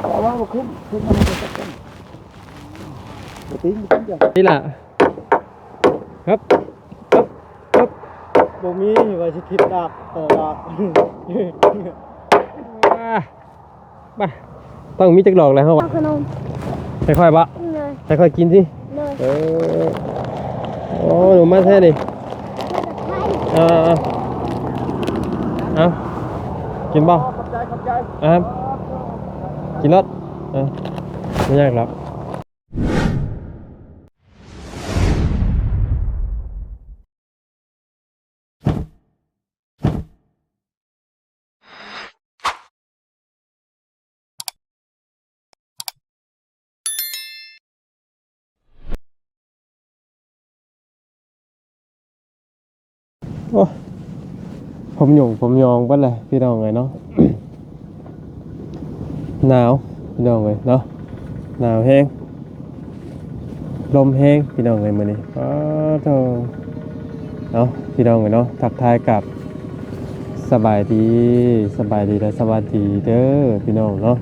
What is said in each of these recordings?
เอาว่าขึ้นขึ้นมาจะตัดกันบ่ติ้งบ่ติ้งจ้ะนี่ล่ะครับครับครับบ่มีว่าสิคิดดาบแต่ดาบอ่าไปต้องมีจักดอกแล้วเฮาเอาขนมค่อยๆบะเลยค่อยๆกินสิเลยเออโอ้หนูมาแท้นี่ให้เอาเอาเอากินบ่ขอบใจขอบใจอะครับกินรถอะไม่ยากหรอกโอ้ ผมหยงผมยองเบิ้เลยพี่น้องไงเนาะหนาวพี่น้องเลยเนาะหนาวแห้งลมแห้งพี่น้องเลยมื้อนี้อ้าวโธ่เนาะพี่น้องเลยเนาะทักทายกับสบายดีสบายดีและสวัสดีเด้อพี่น้องเนาะ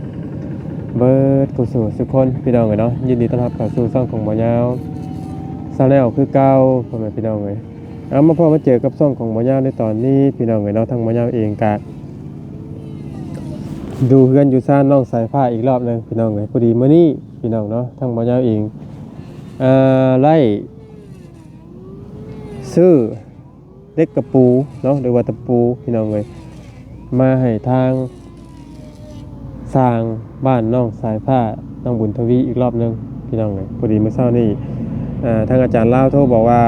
เบิร์ดกุศลสุคนพี่น้องเลยเนาะยินดีต้อนรับเข้าสู่ช่องของบ่ยาวซาแนลคือเก่าพ่อแม่พี่น้องเลย เอามาพอมาเจอกับช่องของบ่ยาวในตอนนี้ พี่น้องเลยเนาะทางบ่ยาวเองกะดูเพื่อนอยู่ซ่านน้องสายผ้าอีกรอบหนึงพี่น้องเลยพอดีเมื่อนี้พี่น้องเนาะทั้งบ่ยาวเองเอ่อไล่ซื้อเล็กกระปูเนาะหรือว่าตะปูพี่น้องเลยมาให้ทางสร้างบ้านน้องสายผ้าน้องบุญทวีอีกรอบหนึงพี่น้องเลยพอดีเมื่อเช้านี้อ่าทางอาจารย์เล่าโทรบอกว่า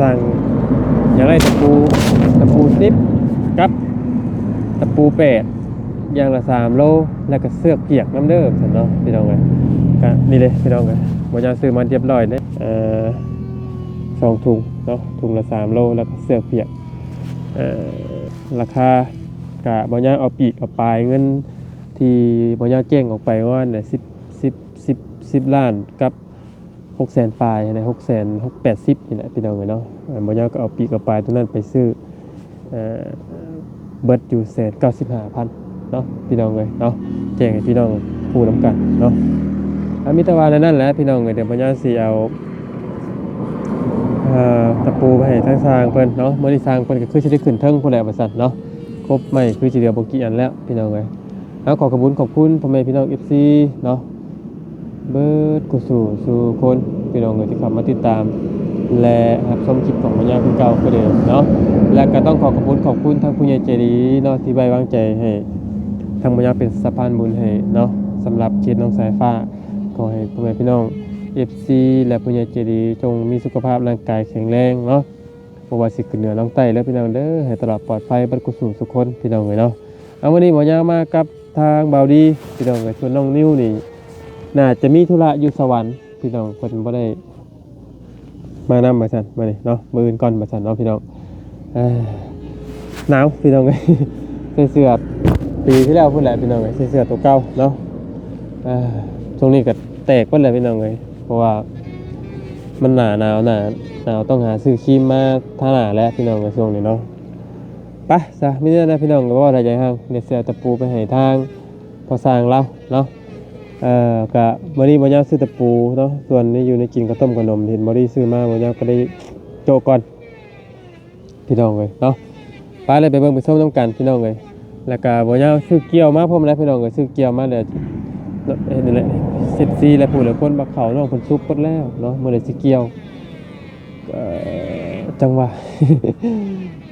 สร้างอยากได้ตะปูตะปูสิบกับตะปูแปดอย่างละสามโลแล้วก็เสื้อเปียกน้ำเด้อสันเนาะพี่น้องเลยก็นี่เลยพี่น้องเลยบอยาซื้อมาเรียบร้อยเลยอ่อสองถุงเนาะถุงละสามโลแล้วก็เสื้อเปียกอ่อราคากะบอยาเอาปีกเอาปลายเงินที่บอยาแจ้งออกไปว่าเนี่ยสิบสิบสิบสิบล้านกับ หกแสนปลายนะหกแสนหกแปดสิบนี่แหละพี่น้องเลยเนาะเอ่อบอยาก็เอาปีกเอาปลายตัวนั้นไปซื้อเบิร์ดอยู่แสนเก้าสิบห้าพันเนาะพี่น้องเลยเนาะแจ้งให้พี่น้องพูดน้ำกันเนาะอามิตรวาแล้วนั่นแหละพี่น้องเลยเดี๋ยวปัญญาสีเอาตะปูไปให้ทางสร้างเพิ่นเนาะเมื่อที่สร้างเพิ่นก็คือสิได้ขึ้นเทิงผู้แลบริษัทเนาะครบไม่คือสิเดียวบ่กี่อันแล้วพี่น้องเลยแล้วขอขอบคุณขอบคุณพ่อแม่พี่น้อง FC เนาะ เบิดกุสู่สู่คนพี่น้องเลยที่เข้ามาติดตาม และครับชมคลิปของปัญญาคือเก่าคือเดิมเนาะและก็ต้องขอขอบคุณขอบคุณทางผู้ใหญ่ใจดีเนาะที่ไว้วางใจให้ทางบรรยาเป็นสะพานบุญให้เนาะสำหรับเคสน้องสายฟ้าขอให้พ่อแม่พี่น้อง FC และผู้ใหญ่ใจดีจงมีสุขภาพร่างกายแข็งแรงเนาะบ่ว่าสิขึ้นเหนือลงใต้แล้วพี่น้องเด้อให้ตลอดปลอดภัยบัดกุศลสุขคนพี่น้องเลยเนาะเอาวันนี้หมอยามากับทางเบาดีพี่น้องเลยส่วนน้องนิ้วนี่ น่าจะมีธุระอยู่สวรรค์พี่น้องเพิ่นบ่ได้ มานำมาซั่นมานี่เนาะมืออื่นก่อนมาซั่นเนาะพี่น้องหนาวพี่น้องเอ้ยใส่เสื้อปีที่แล้วพูดแหละพี่น้องเลยใส่เสื้อตัวเก่าเนาะช่วงนี้ก็แตกไปเลยพี่น้องเลยเพราะว่ามันหนาหนาวหนาหนาวต้องหาซื้อครีมมาทาหนาแล้วพี่น้องในช่วงนี้เนาะไปซะไม่ได้นะพี่น้องก็ว่าอะไรใจห้างเดี๋ยวเสียตะปูไปให้ทางพอสร้างเราเนาะ เอ่อกะบริบอยาซื้อตะปูเนาะส่วนนี้อยู่ในกินข้าวต้มขนมเห็นบริซื้อมาบอยาก็ได้โจก่อนพี่น้องเลยเนาะไปเลยไปเบิ่งไปส้มน้ำกันพี่น้องเลยแล้วก็บ่ยาซื้อเกี่ยวมาพร้อมแล้วพี่น้องก็ซื้อเกี่ยวมาเดี๋ยวเอ้ยนี่แหละเสร็จซีแล้วพูดแล้วคนบักเขาน้องคนซุปหมดแล้วเนาะเมื้อใดสิเกี่ยวจังหวะ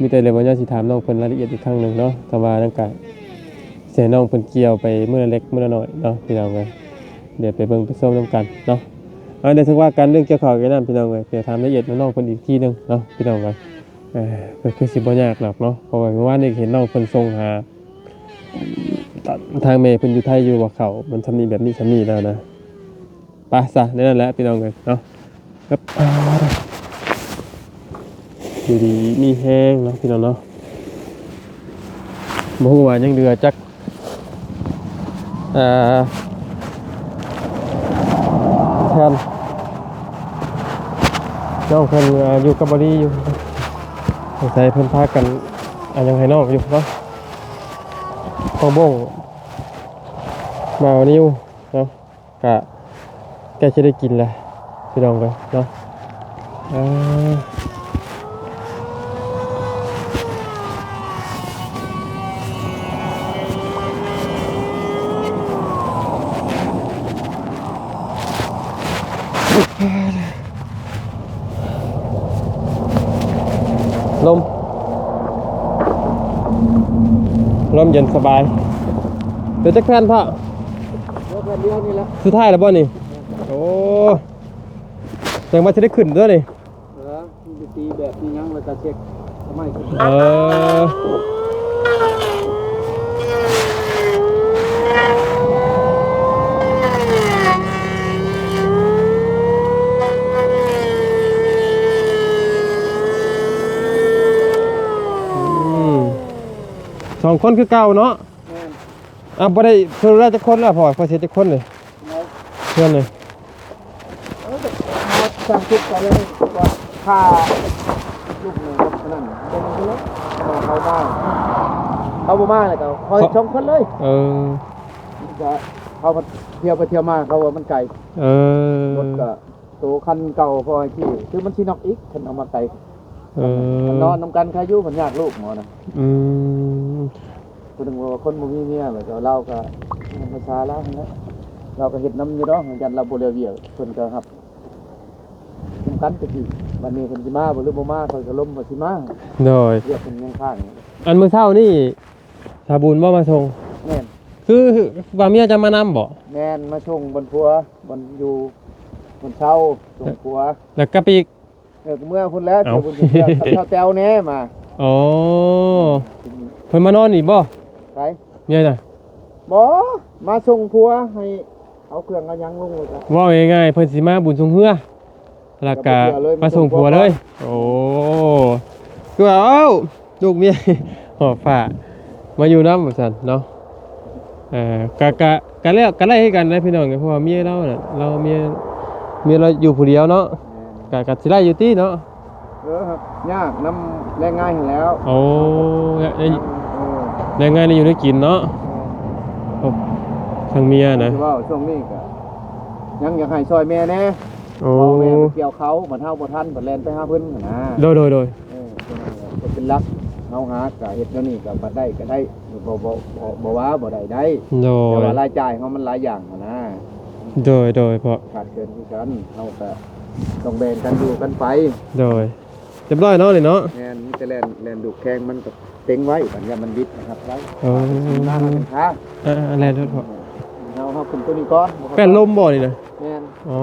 มีแต่เลยบ่ยาสิถามน้องเพิ่นรายละเอียดอีกครั้งหนึ่งเนาะแต่ว่านั่นก็เสียน้องเพิ่นเกี่ยวไปเมื้อเล็กเมื้อน้อยเนาะพี่น้องเอ้ย เดี๋ยวไปเบิ่งไปส้มนํกันเนาะเอาเดี๋ยวถึงว่ากันเรื่องเกี่ยวข้าวกับน้ำพี่น้องเอ้ยเดี๋ยวถามละเอียดน้องเพิ่นอีกทีหนึงเนาะพี่น้องเอ้ยเออก็คือสิบยากหรอกเนาะเพราะว่าเมื่อวานนี้เห็นน้องเพิ่นส่งหาทางเมย์เพิ่นอยู่ไทยอยู่ว่าเขามันทำนีแบบนี้ทำนีแล้วนะไปซะนั่นแหละพี่น้องเลยเนาะครับอ่าอยู่ดีมีแห้งเนาะพี่น้องเนาะบ่ฮู้ว่ายังเดือจักอ่า แทนน้องเพิ่นออยู่กับบริอยู่ใส่เพิ่นพากันอันยังให้น้องอยู่เนาะพอบ่งมาวันนี้เนาะกะแกจะได้กินแหละพี่น้องไปเนาะอ่า ลม ลมเย็นสบาย เดี๋ยวจะแค่นพ่อเดี๋ยวเพื่อนเดียวนี่แหละสุดท้ายแล้วบ่นี่ โอ้แต่ว่าจะได้ขึ้นด้วยนี่เออมันจะตีแบบนี้ยังแล้วก็เช็คทำไมขึ้นเอออื สองคนคือเก่าเนาะแม่นอะบ่ได้เพิ่นได้จักคนแล้วพอพอเสียจักคนเลยเอาเพื่อนเลยเอาเด็กมาสร้างทุกข์ไปเลยว่าค่าลูกหนึ่งครับนั่นเป็นคนละมาเขาบ้านเขาบ่มาเลยก็คอยชมคนเลยเออก็เขามาเที่ยวไปเที่ยวมาเขาว่ามันไกลเออรถก็ตัวคันเก่าพอไอ้ที่คือมันชินอกอีกคันเอามาไกลเออนอนนำกันใครอยู่มันยากลูกหมอนะอืม คนหนึ่งว่าคนบ่มีเมียแบบเราก็ธรรมชาแล้วนะเราก็เห็ดน้ำอยู่ดอกเหมือนกันเราบ่เรียวเวียกเพิ่นก็ครับนำกันตะกี้วันนี้เพิ่นสิมาบ่หรือบ่มาเพิ่นก็ล้มบ่สิมาโดยเรียกเพิ่นยังข้างอันมื้อเช้านี่สาบุญบ่มาส่งแม่นคือว่าเมียจะมานำบ่แม่นมาชงบนพัวบนอยู่บนเช้าชงพัวแล้วกลับอีก เออเมื่อพุ่นแล้วเอ้าเจ้าบุญสิเที่ยวเท่าแต้วแน่มาอ๋อเพิ่นมานอนนี่บ่ ไปเมียน่ะบ่มาชงพัวให้เอาเครื่องเอาหยังลงเลยจ้ะเว่าง่ายๆเพิ่นสิมาบุญสงเฮือแล้วก็มาส่งผัวเลย โอ้คือว่าเอ้าลูกเมียหอบฝามาอยู่นำว่าซั่นเนาะเอ่อกะกะกะแล้วกะไล่ให้กันนะพี่น้องเพราะว่าเมียเราน่ะเราเมียเมียเราอยู่ผู้เดียวเนาะแม่นกะกะสิไล่อยู่ติเนาะเออครับยากน้ำแรงง่ายเห็นแล้ว โอ้ยยเออ แรงงานนี่อยู่ได้กินเนาะทางเมียนะคือว่าช่วงนี้ก็ยังอยากให้ซอยแม่แน่โอ้เอาแม่ไปเกี่ยวเขาบัดเฮาบ่ทันบัดแล่นไปหาเพิ่นนะโดยโดยโดยเออเป็นเป็นรักเฮาหาก็เฮ็ดแนวนี้ก็บ่ได้ก็ได้บ่บ่บ่บ่ว่าบ่ได้ได้โดแต่ยว่ารายจ่ายเฮามันหลายอย่างหั้นนะโดยโดยเพราะขาดเกินคือกันเฮาก็ต้องแบ่งกันอยู่กันไป โดยเรียบร้อยเนาะนี่เนาะแม่นมีแต่แล่นแล่นดุแข้งมันก็ เต็งไว้บัดนี้มันวิดนะครับไว้โอ้หน้ามันเป็นขาอ่าอะไรด้วยพราะเฮาเฮาคุมตัวนี้ก่อนแป้นลมบ่นี่นะแม่นอ๋อ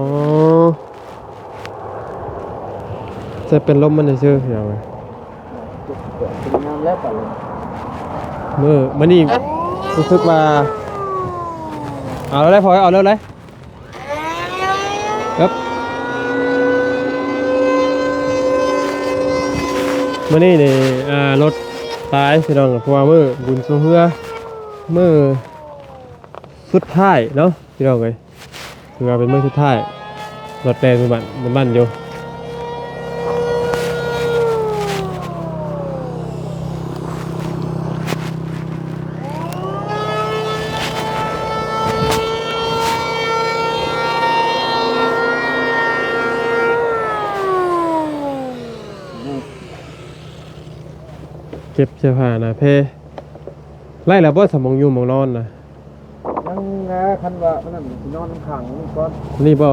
จะเป็นลมมันจะเชื่อเอย่างไรเป็นงามแล้วกันเลยเมื่อมันนี่รู้สึกว่าเอาแล้วได้พอเอาแล้วเลยครับมื่อนี้นี่อ่ารถ ตายพี่น้องเพราะว่ามือบุญสูงเฮือมือสุดท้ายเนาะพี่น้องเลยถือว่าเป็นมือสุดท้ายรถแดงเป็นบ้านเป็นบ้านอยู่ ก็บเสื้อผ้าหนะเพไล่แล้วบ่สมองอยู่หมองนอนนะยังนะคันว่ามันนั่นสินอนขังนี่ก่อนนี่บ่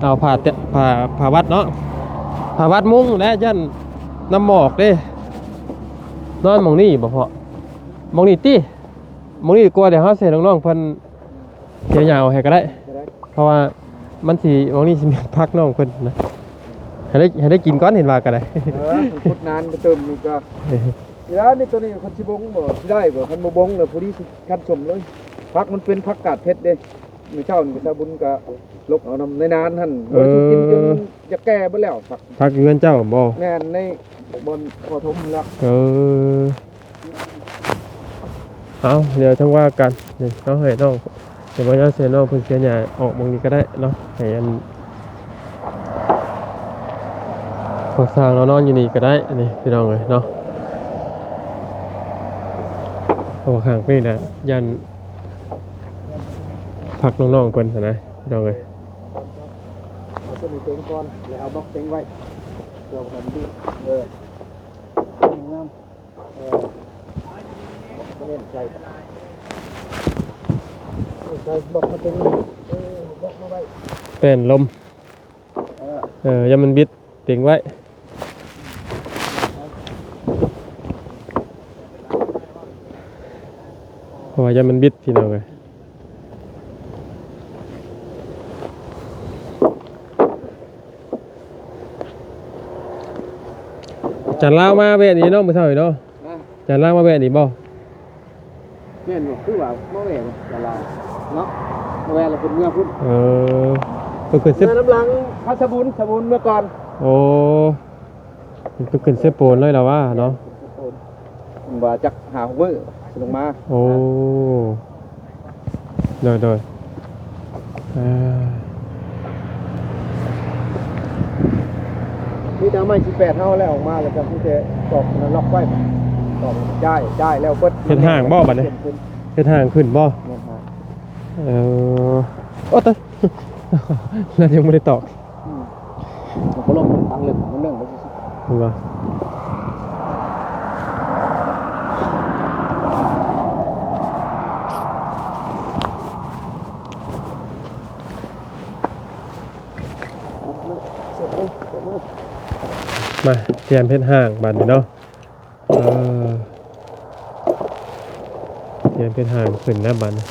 เอาผ้าเตะผ้าผ้าวัดเนาะผ้าวัดมุ้งและยันน้ำหมอกเด้นอนหมองนี่บ่พอหมองนี่ติหมองนี่กลัวเดี๋ยวเฮาใส่น้องๆเพิ่นเขียวยาวให้ก็ได้จะได้ เพราะว่ามันสิหมองนี่สิมีพักน้องเพิ่นนะให้ได้ให้ได้กินก่อนเห็นว่าก็ได้เออมันพุดนานก็เติมนี่ก็ เดี๋ยวนี่ตัวนี้คนสิบงบ่สิได้บ่คันบ่บงแล้วผู้นี้สิคันสมเลยพักมันเป็นพักกาดเพชรเด้มื้อเช้านี่ก็ตาบุญก็ลกเอานำในนานหั่นบ่ได้กินจนมันจะแก่เบิดแล้วพักพักอยู่เงินเจ้าบ่แม่นในบนพอทมแล้วเออเอาเดี๋ยวทั้งว่ากันเดี๋ยวน้องให้น้องเดี๋ยวว่าจะเสียน้องเพิ่นเสียใหญ่ออกบางนี้ก็ได้เนาะให้อันพอสร้างเรานอนอยู่นี่ก็ได้นี่พี่น้องเลยเนาะ เพราะว่าข้างนี่นะยันพักน้องๆเพิ่นหั้นนะพี่น้องเอ้ยเอาตัวนี้เต็งก่อนแล้วเอาบล็อกเต็งไว้เพื่อมันดีเอองามเออไม่เล่นใจใจบอกมาเป็นเออบอกมาไว้เป็นลมเออเอออย่ามันบิดเต็งไว้เพราะ ว่าอย่ามันบิดพี่น้องเอ้ยจันลาวมาแวะนี้เนาะมื้อเช้านี่เนาะนะจันลาวมาแวะนี่บ่แม่นบอกคือว่าเมื่อแหวนจะลาเนาะเมื่อแหวนเราเป็นเมื่อพุ่นเออเพิ่นขึ้นเซเมื่อน้ำลังพัสบุญสบุญเมื่อก่อนโอ้มันเพิ่นขึ้นเซโปนเลยแล้วว่าเนาะว่าจักหาเวอร์ ลงมาโอ้โดยโดยเอ่อที่น้ำไม่สิบแปดเท่าแล้วออกมาแล้วก็ที่จะตอกมันล็อกไว้ตอกได้ได้แล้วเบิดเฮ็ดห่างบ่บัดนี้ขึ้นเฮ็ดห่างขึ้นบ่เงินหาเออโอ้ตายแล้วยังไม่ได้ตอกอืมมันก็ลงทางเรื่องของเรื่องมันสิถู มาเตรียมเฮ็ดห่างบัดนี้เนาะเตรียมเฮ็ดห่างขึ้นนะบัดนี้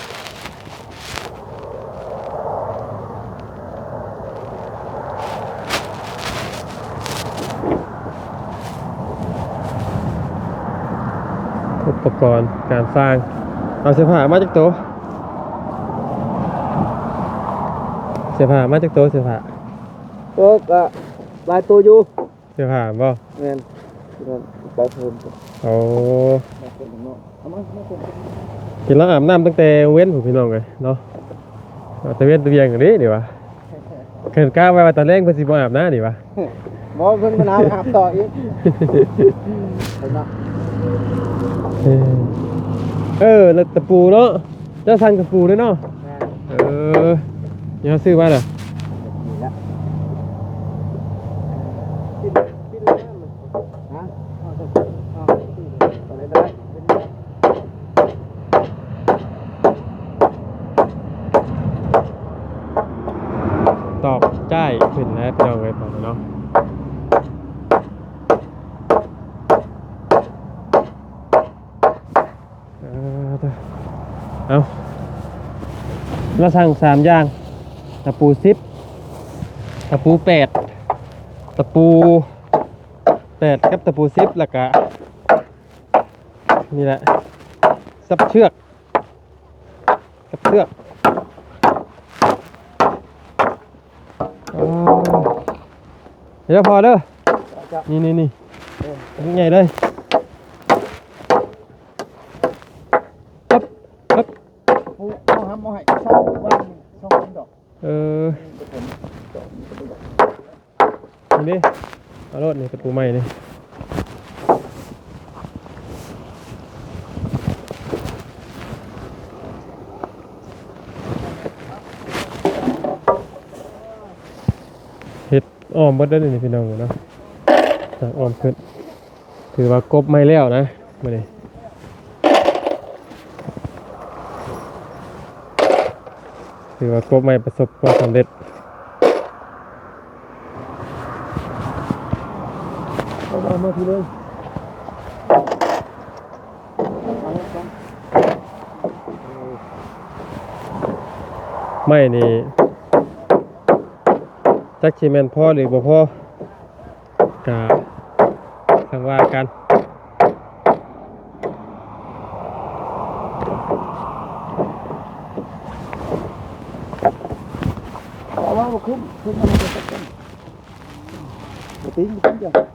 อุปกรณ์การสร้าง เอาเสื้อผ้ามาจากโต๊ะเสื้อผ้ามาจากโต๊ะเสื้อผ้าโอ้ก็ลายตัวอยู่ เสื้อผ้าบ่เงินเงินเบาเพิ่มเโอ้บาเพิ่มข้างนอกเอามามาเพิ่มกินแล้วอาบน้ำตั้งแต่เว้นผมพี่น้องเลยเนาะเอาแต่เว้นตัวเบียงอย่างนี้ดีวะเขินกล้าไว้ว่าตอนแรกเพิ่นสิบ่อาบน้ำดีวะบอเพิ่นมาน้ำอาบต่ออีกเห็นปะเออเออแล้วตะปูเนาะเจ้าสันกับปูด้วยเนาะแม่เออเนี่ยวซื้อมาเหรอ นี่ละปิดปิดเลยนะมันฮะเอาเอาเอาเอาได้ได้เป็นไง ตอบใจายขึ้นแล้วพี่น้องเลยตอนนี้เนาะเออเด้อเอา เราสั่งสามอย่าง ตะปูสิบตะปูแปดตะปูแปดกับตะปูสิบแล้วก็นี่แหละซับเชือกกับเชือกอ๋อเดี๋ยวพอเด้อจะนี่นี่นี่เออยังไงเลยปึ๊บปึ๊บ ปูเอาหำเอาให้ช่องว่างช่องเป็นดอก เออ เป็นผมดอกมันเป็นดอก นี่ดิ เอารถนี่ประตูใหม่นี่เห็ดอ้อมเบดได้อนี่พี่น้องเนาะจากอ้อมขึ้น ถือว่ากบไม่แล้วนะมาเลยถือว่ากบไม่ประสบความสำเร็จ เอาเอา มาทีเลยเอาเลยครับไม่นี่จักชิแมนพ่อหรือบ่พ่อกะทางว่ากันเอาว่าบ่คุ้มคุ้มมันจะตกกันบ่ติ้งบ่ติ้งจ้ะ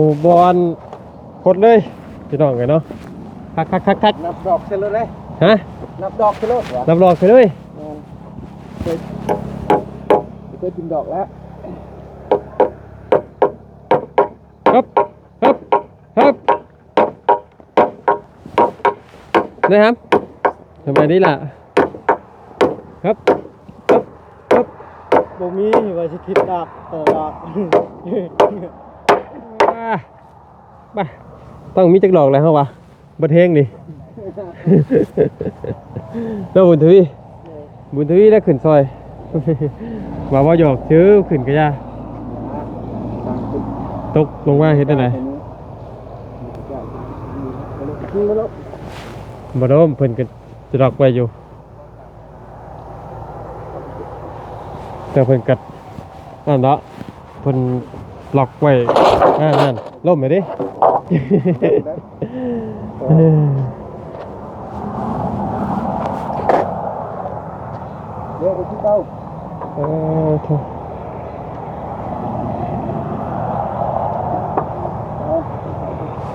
หมู่บอลพดเลยพี่น้องไงเนาะคักคักคักคักนับดอกเสร็จเลยฮะนับดอกเสร็จแล้วเหรอรับรองไปเลยเคยเคยกินดอกแล้วครับครับครับนะครับสบายดีล่ะครับครับครับบ่มีว่าสิทิดดอกต่อดอก อ่าไปต้องมีจักดอกอะไรเหรอวะบัดเฮงนี่ แล้วบุญทวีบุญทวีได้ขึ้นซอยว่าว่าหยอกชื่อขึ้นกระยาตกลงว่าเฮ็ดได้ไหนบ่โดมเพิ่นก็จะดอกไว้อยู่ แต่เพิ่นกัดนั่นเนาะเพิ่น ล็อกไว้นั่นนั่นล่มไปดิเออเดี๋ยวไปที่เต้าเออโถ่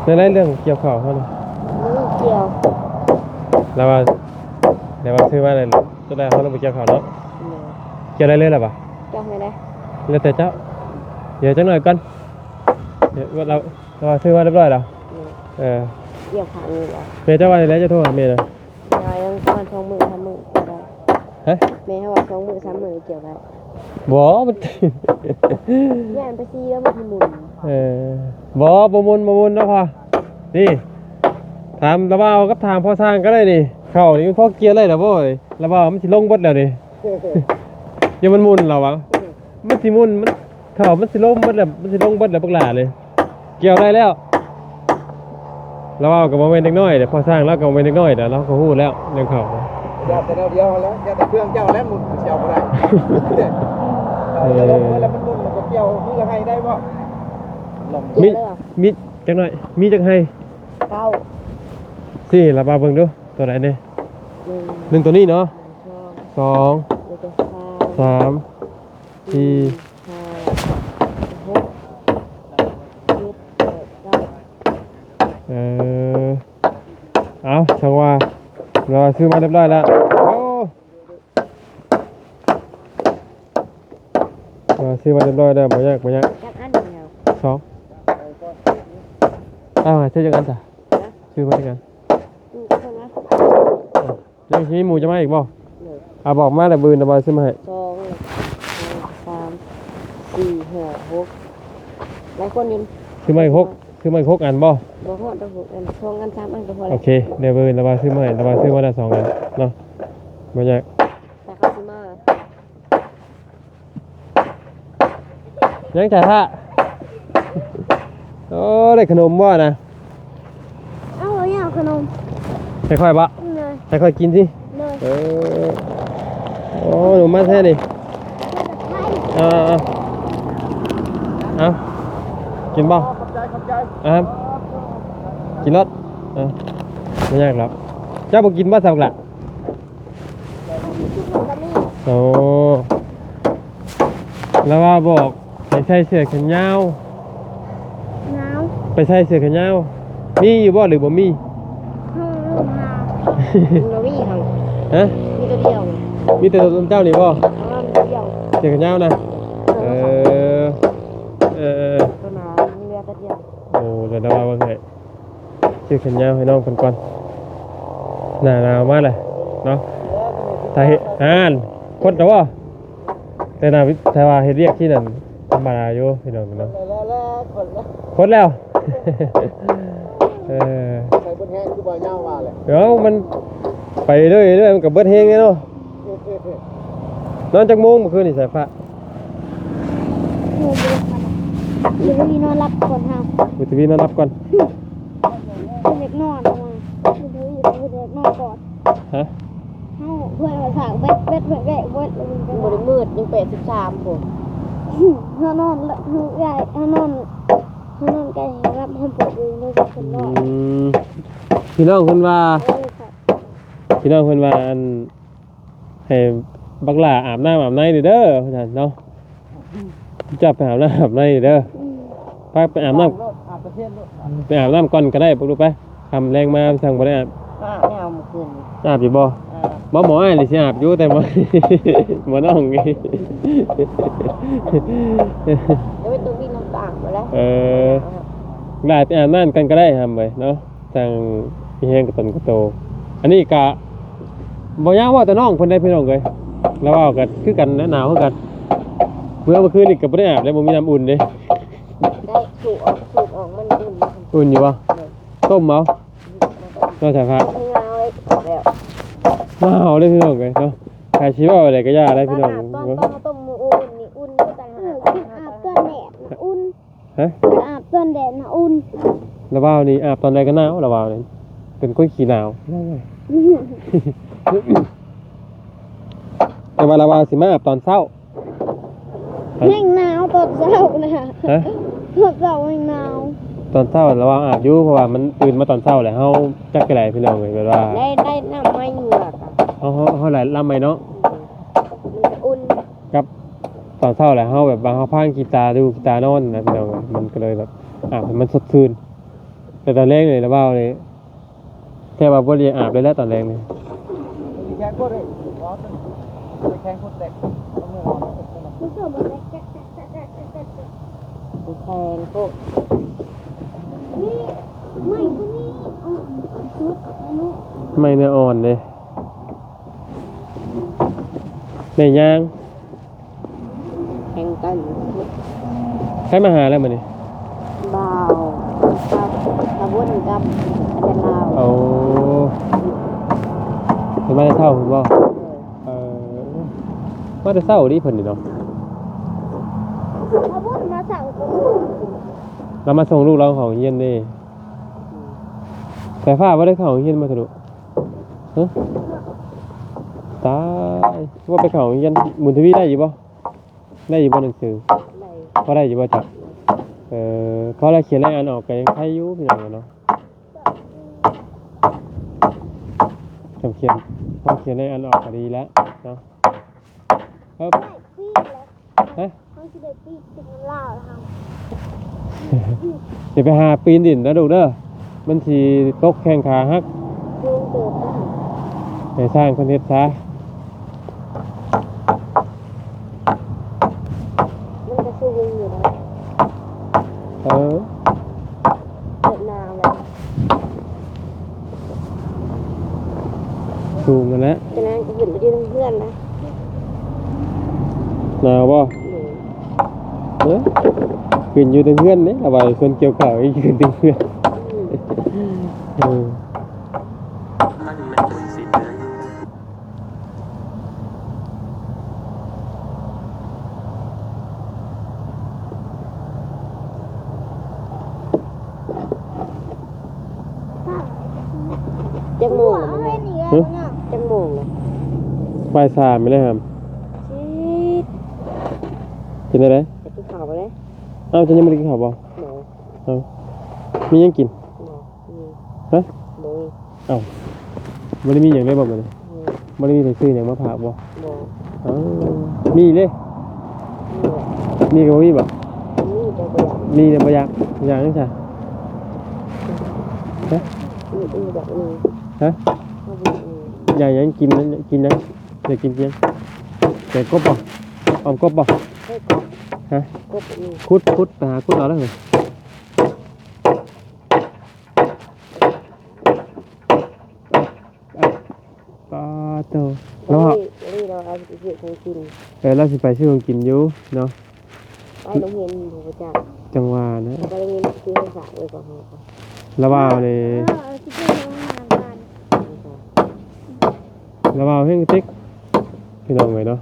ในไรเรื่องเกี่ยวข้าวเขานี่มือเกี่ยว แล้วว่าเดี๋ยวว่าซื้อมาอะไรจะได้เขาต้องไปเกี่ยวข้าวเนาะเกี่ยวได้เลยหรอปะเจ้าให้ได้แล้วแต่เจ้า เดี๋ยวจังหน่อยก่อนเดี๋ยวเราเราซื้อมาเรียบร้อยแล้วเออเกี่ยวขานี่แหละเมย์เจ้าว่าอะไรจะโทรหาเมย์เลยยายยังประมาณสองมือสามมือเกี่ยวได้ฮะแม่ให้ว่าสองมือสามมือเกี่ยวได้บอมันย่านไปซีแล้วมันทำมุนเออบอบมุนบมุนเนาะพอนี่ถามระเบ้ากับถามพ่อสร้างก็ได้นี่เข้านี่พ่อเกียร์เลยเหรอพ่อยระเบ้ามันสิลงบดแล้วนี่ยังมันมุนเหรอวะมันสิมุนมันเข่ามันสิลงบดแล้วมันสิลงบดแล้วพวกหลาเลย เกี่ยวได้แล้วระเบ้ากับโมเมนต์เด็กน้อยเดี๋ยวพ่อสร้างแล้วกับโมเมนต์เด็กน้อยเดี๋ยวเราก็ฮู้แล้วเรื่องเข่าอย่าแต่เดียวเดียวแล้วอย่าแต่เครื่องเจ้าแล้วมุนเจ้าบ่ได้เอาจะลงแล้วมันมุนมันก็เกี่ยวมือให้ได้บ่ลองมีมีจังหน่อย มีจังให้เก้าสิระเบ้าเบิ่งดูตัวไหนเนี่ยหนึ่งหนึ่งตัวนี้เนาะสองสองแล้วก็สามสามสี่ ห้าหกเจ็ดแปดเก้า เออเอาช่างว่าเราซื้อมาเรียบร้อยแล้วโอ้เราซื้อมาเรียบร้อยแล้วบ่ยากบ่ยากจักอันเดียวสองอ้าวซื้อจังกันจ้ะซื้อมาจังกันอืมเท่านั้นยังสิมีหมูจะมาอีกบ่หนึ่งอะบอกมาแต่บืนแต่บ่ซื้อมาให้สองสามสี่ห้าหกหลายคนอยืนซื้อมาอีกหกซื้อมาอีกหกอันบ่ บ่ฮอดดอกหกอันสองอันสามอันก็พอโอแล้วเคเดี๋ยวบืนแต่บ่ซื้อมาให้แต่บ่ซื้อมาได้สองอันเนาะบ่ยากแต่เขาสิมายังจ่ายท่าโอ้ได้ขนมบ่นะเอ้าเราอยากขนมค่อยๆบ่เลยค่อยๆกินสิเลยเออโอ้หนูมาแท้นี่เอาเอาเอากินบ่ขอบใจขอบใจ อะครับ กินรสอะไม่ยากหรอกเจ้าบอกกินบ่สักละโอ้แล้วว่าบอกไปใส่เสื้อแขนยาวหนาวไปใส่เสื้อแขนยาวมีอยู่บ่หรือบ่มีห้องลมหนาวเราวิ่งหังฮะมีตัวเดียวมีแต่ตัวเจ้านี่บ่เพราะว่ามีตัวเดียวเสื้อแขนยาวนะเออเออเออตัวหนาวมีเรือตัวเดียวโอ้เดี๋ยวเราว่าไง ชื่อขันยาวให้น้องคนก่อนหนาวหนาวมากเลยเนาะถ้าเห็นอ่านคนแต่ว่าแต่นาวิแต่ว่าเฮ็ดเรียกที่นั่นธรรมดาอยู่พี่น้องเนาะแล้วแล้วคนละคนแล้วเออใส่บนแห้งคือบ่ยาวว่าแหละเดี๋ยวมันไปเรื่อยเรื่อยมันกับเบิดเฮงไงเนาะนอนจากโมงเมื่อคืนนี่สายฟ้าหนูเรือมีนอนรับคนห้ามบุตรวีนอนรับก่อนเป็นเด็กนอนลงมาเป็นเด็กเป็นเด็กน อนก่อนฮะเฮ้าเพื่อนมาถางเบ็ดเบ็ดเบ็ดเบ็ดเบ็ดแล้วมันก็บริมืดยังแปดสิบสามผมเฮานอนละเฮาใหญ่เฮานอนเฮานอนไกลรับเฮาปวดอยู่ในคนอืนอนมพี่น้องคนว่าเอ้ยค่ะพี่น้องเพิ่นว่าอันให้บักหล่าอาบน้ำอาบในเด้อเด้อเพิ่นว่าเนาะจับไปอาบน้ำอาบในเด้ออืมไปไปอาบน้รถอาบประเทศรถำไปอาบน้ำก่อนก็ได้พวกลูกไปทำแรงมาสั่งบ่ได้อาบ อ่าแนวเมื่อคืนนี้อาบอยู่บ่อ่าบ่หมออ้ายนี่สิอาบอยู่แต่บ่ บ่น้องนี่เดี๋ยวไปตัววิ่งน้ำตาลมาแล้วเออได้ไปอาบน้ำกันก็ได้ทำไปเนาะทางพี่แห้งกับตนกับโต อันนี้กะบ่ยากว่าแต่น้องเพิ่นได้พี่น้องเลยแล้วว่ากันคือกันนะหนาวคือกัน เมื่อเมื่อคืนนี่ก็บ่ได้อาบแล้วบ่มีน้ำอุ่นเด้ได้สูบออกสูบออกมันอุ่นมันอุ่นอยู่บ่ต้มเอาก็สภาพไม่เอาเลย แล้วมาเอาเลยพี่น้องเลยเนาะใครชิว่าอะไรก็ย่าได้พี่น้องตอนตอนต้มมืออุ่นนี่อุ่นด้วยกันเอหาอคืออาบต้นแดดอุ่นฮะอาบต้นแดดนะอุ่นระว่าวนี่อาบตอนใดก็หนาวระว่าวนี่เป็นก้อยขี้หนาวแต่ว่าระว่าวสิมาอาบตอนเช้าแห้งหนาวตอนเช้านะฮะตอนเช้าแห้งหนาว ตอนเช้าระว่าวอาบอยู่เพราะว่ามันตื่นมาตอนเช้าแหละเฮาจักกะไหลพี่น้องเลยแบบว่าได้ได้น้ำไม่เหงือกอะเฮาเฮาเฮาไหลลำไปเนาะมันจะอุ่นกับตอนเช้าแหละเฮาแบบว่าเฮาพางกีตาร์ดูกีตาร์นอนนะพี่น้องเอ้ยมันก็เลยแบบอาบให้มันสดชื่นแต่ตอนแรกเลยระว่าวนี่แค่ว่าบ่ได้อาบเลยแล้วตอนแรกนี่มีแข้งโคตรเลยร้อนเลยแข้งโคตรแตกต้องไม่ร้อนผู้ชมมันได้แกะแกะแกะแกะแกะแกะมันแพงพวกนี่ ไม่ก็นี่อ๋อชุดอันนู้นไม่เนื้ออ่อนเลยในย่างแพงกันใครมาหาแล้วมันนี่เบาครับตะวุ่นกับอาจารย์ลาวเอาเป็นมาได้เท่าคุณบ่เออมาได้เท่าดิเพิ่นนี่เนาะเอาบุญมาสั่งกู เรามาส่งลูกเราของเฮียนเด้แต่ฟ้าบ่ได้เข้าของเฮียนมาสะดุฮะตายว่าไปเข้าของเฮียนบุญทวีได้อยู่บ่ได้อยู่บ่หนังสือไหนพอได้อยู่บ่จ๊ะเออเขาละเขียนรายงานออกก็ยังใครอยู่พี่น้องเนาะจำเขียนพอเขียนรายงานออกก็ดีแล้วเนาะเอิบได้ปีแล้วฮะเขาจะได้ปีถึงลาวแล้ วเดี๋ยวไปหาปีนดินนะลูกเด้อมันสิตกแข้งขาหักยุงเกิดตั้งไปสร้างคอนเทนต์ซะมันจะสู้ยุงอยู่นะเออเกิดนาวแล้วสูงกันแล้วฉะนั้นก็ขึ้นไปที่เพื่อนนะหนาวบ่หนูเอ้อ ขึ้นอยู่ถึงเพื่อนนี่ระบายคนเกี่ยวข่าวอีกขึ้นถึงเพื่อนเออจังโมหัวงเอาเลยไว้นี่แล้วเนี่ยจังโมงเลยบ่ายสามไม่ได้ครับชิดกินอะไร อ้าวจะยังไม่ได้กินข้าวบ่หมอเอ้ามียังกินหมอมีฮะหมอเอ้าบ่ได้มีหยังได้บ่มื้อนี้มีบ่ได้มีไปซื้อหยังมาฝากบ่หมออ้าวมีเด้มีมีก็บ่มีบ่มีจะเบื่อมีแต่บ่อยากอยากจังซั่นมีมีแบบนี้ฮะเขาบอกมีอยากหยังกินนั้นกินนั้นอยากกินเพียงแต่กบบ่ออมกบบ่เฮ้ยกบฮะ กบมีคุดคุดไปหาคุดเอาแล้วเหรอปลาโตแล้วเอานี่เราเอาไปเก็บของกินเออเราสิไปซื้อของกินอยู่เนาะไปโรงเรียนอยู่ประจจังหวะนะำไปโรงเรียนซื้อให้ฝากไว้ก่อนค่ะระว่าวนี่เออเอาที่เป็นโรงงานกันระว่าวเพ่งติ๊กพี่น้องเลยเนาะ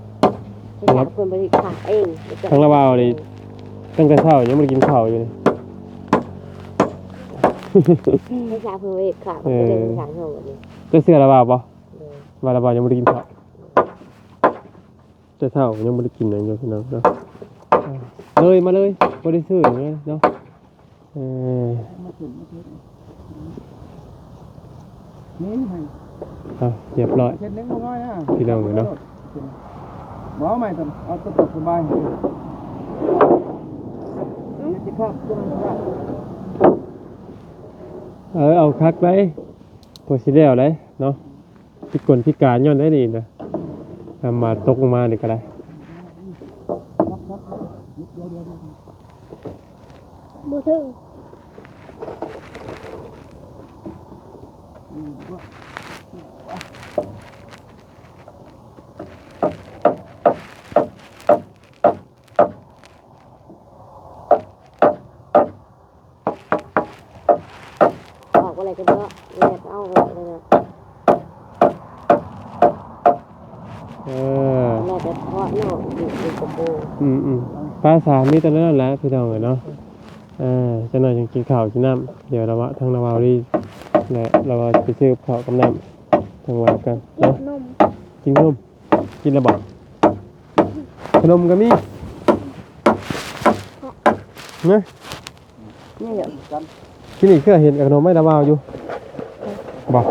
ให้ฝากเพิ่นไปขายเองทั้งระว่าวนี่ ตั้งแต่เช้ายังไม่ได้กินข้าวอยู่นี่ให้ฝากเพิ่นไปขายเพิ่นไปเรียนขายห้องแบบนี้จะเสื้อระว่าวปะเลยว่าระว่าวยังไม่ได้กินข้าวแต่เช้ายังไม่ได้กินอะไรอยู่พี่น้องเนาะเลยมาเลยบ่ได้ซื้ออย่างเงี้ยเนาะเออนี่ให้อะเรียบร้อยเช็ดเล็กน้อยนะพี่น้องเนาะหมอใหม่ทำเอาตัวตกสบาย จะครอบตัวนั้นครับเออเอาคักได้พอสิแล้วได้เนาะพิกลพิการย้อนได้ดีนะทำมาตกลงมานี่ก็ได้บ่ถึง ออกอะไรกันเนาะแลกเอาไว้เลยนะ เออ แลกแต่ทอดเนาะอยู่ในกระโปรง อืมอืม ปลาสามนี่ตอนนั้นแหละพี่น้องเอ้ยเนาะอ่าจะหน่อยยังกินข้าวกินน้ำเดี๋ยวเราวะทางนาวารีและเราว่าไปซื้อข้าวกับน้ำทางวากันกินเนาะนมกินขนมกินแล้วบอกขนมก็มีเนะนี่เดี๋ยวกินอีกเครื่องเห็นกับขนมไม่ละวาวอยู่บอก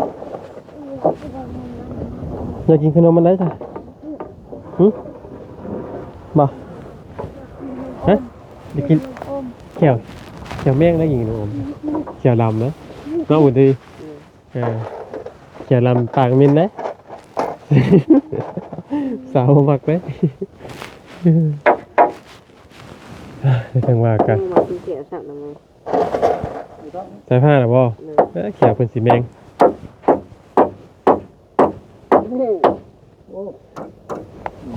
อยากกินขนมมันได้จ้ะหึบอกฮะอยากกินอมแก้วแก้วแมงได้ยิงหนูอมแก้วลำนะน้าอุ่นดีเออแก้วลำปากมินได้สาวมักได้ไปทางว่ากันมากินเกี่ยวสักหน่อยใส่ผ้าหรอบ่เลยเอ้ยแก้วเป็นสีแมง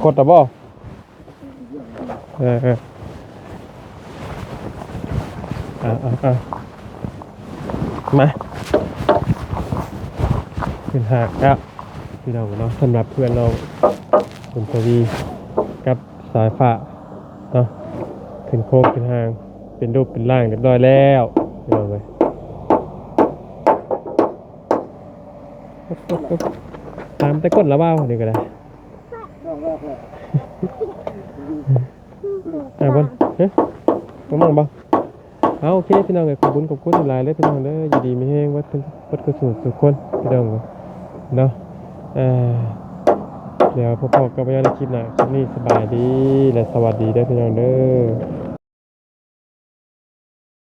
กดหรอบ่เออเออ อ่าอ่าอ่ามาขึ้นหากครับพี่น้องเนาะสำหรับเพื่อนเราคุณทวีกับสายฟ้าเนาะขึ้นโค้งขึ้นหาง เป็นรูปเป็นร่างเรียบร้อยแล้วพี่น้องเลยตามแต่ก้นละบ้าวเดี๋ยวก็ได้อ่าบนเฮ้ยก็มั่งบ่เอาโอเค พี่น้องเลยขอบคุณขอบคุณหลายเลยพี่น้องเด้อยินดีมีแห้งวัดเป็นวัดกระสุนสุขคนพี่น้องเนาะเดี๋ยวพบกันกับพยานในคลิปหน้าคลิปนี้สบายดีและสวัสดีได้พี่น้องเด้อ